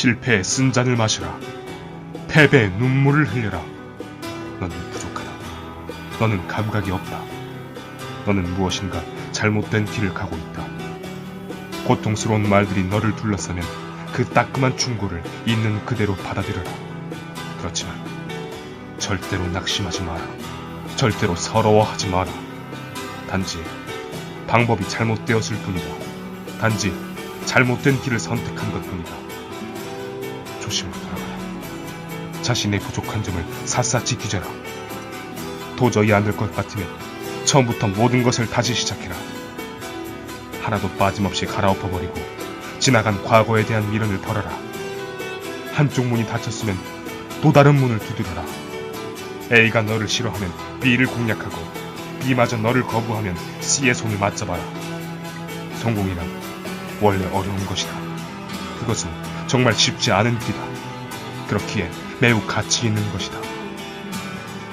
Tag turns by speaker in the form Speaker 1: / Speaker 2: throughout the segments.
Speaker 1: 실패의 쓴 잔을 마시라. 패배의 눈물을 흘려라. 너는 부족하다. 너는 감각이 없다. 너는 무엇인가 잘못된 길을 가고 있다. 고통스러운 말들이 너를 둘러싸면 그 따끔한 충고를 있는 그대로 받아들여라. 그렇지만 절대로 낙심하지 마라. 절대로 서러워하지 마라. 단지 방법이 잘못되었을 뿐이다. 단지 잘못된 길을 선택한 것 뿐이다. 돌아가라. 자신의 부족한 점을 샅샅이 뒤져라. 도저히 안 될 것 같으면 처음부터 모든 것을 다시 시작해라. 하나도 빠짐없이 갈아엎어버리고 지나간 과거에 대한 미련을 덜어라. 한쪽 문이 닫혔으면 또 다른 문을 두드려라. A가 너를 싫어하면 B를 공략하고 B마저 너를 거부하면 C의 손을 맞잡아라. 성공이란 원래 어려운 것이다. 그것은 정말 쉽지 않은 길이다. 그렇기에 매우 가치 있는 것이다.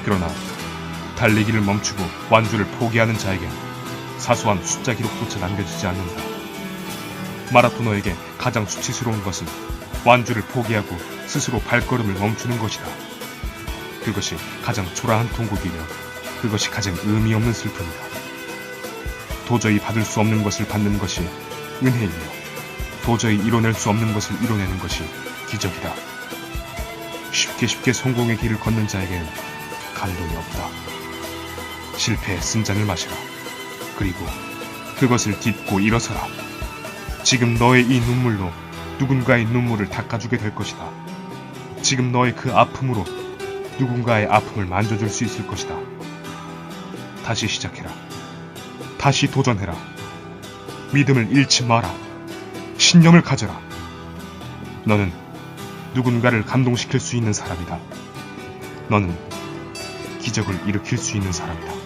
Speaker 1: 그러나 달리기를 멈추고 완주를 포기하는 자에겐 사소한 숫자 기록조차 남겨지지 않는다. 마라토너에게 가장 수치스러운 것은 완주를 포기하고 스스로 발걸음을 멈추는 것이다. 그것이 가장 초라한 통곡이며 그것이 가장 의미 없는 슬픔이다. 도저히 받을 수 없는 것을 받는 것이 은혜이며 도저히 이뤄낼 수 없는 것을 이뤄내는 것이 기적이다. 쉽게 쉽게 성공의 길을 걷는 자에게는 감동이 없다. 실패의 쓴잔을 마시라. 그리고 그것을 딛고 일어서라. 지금 너의 이 눈물로 누군가의 눈물을 닦아주게 될 것이다. 지금 너의 그 아픔으로 누군가의 아픔을 만져줄 수 있을 것이다. 다시 시작해라. 다시 도전해라. 믿음을 잃지 마라. 신념을 가져라. 너는 누군가를 감동시킬 수 있는 사람이다. 너는 기적을 일으킬 수 있는 사람이다.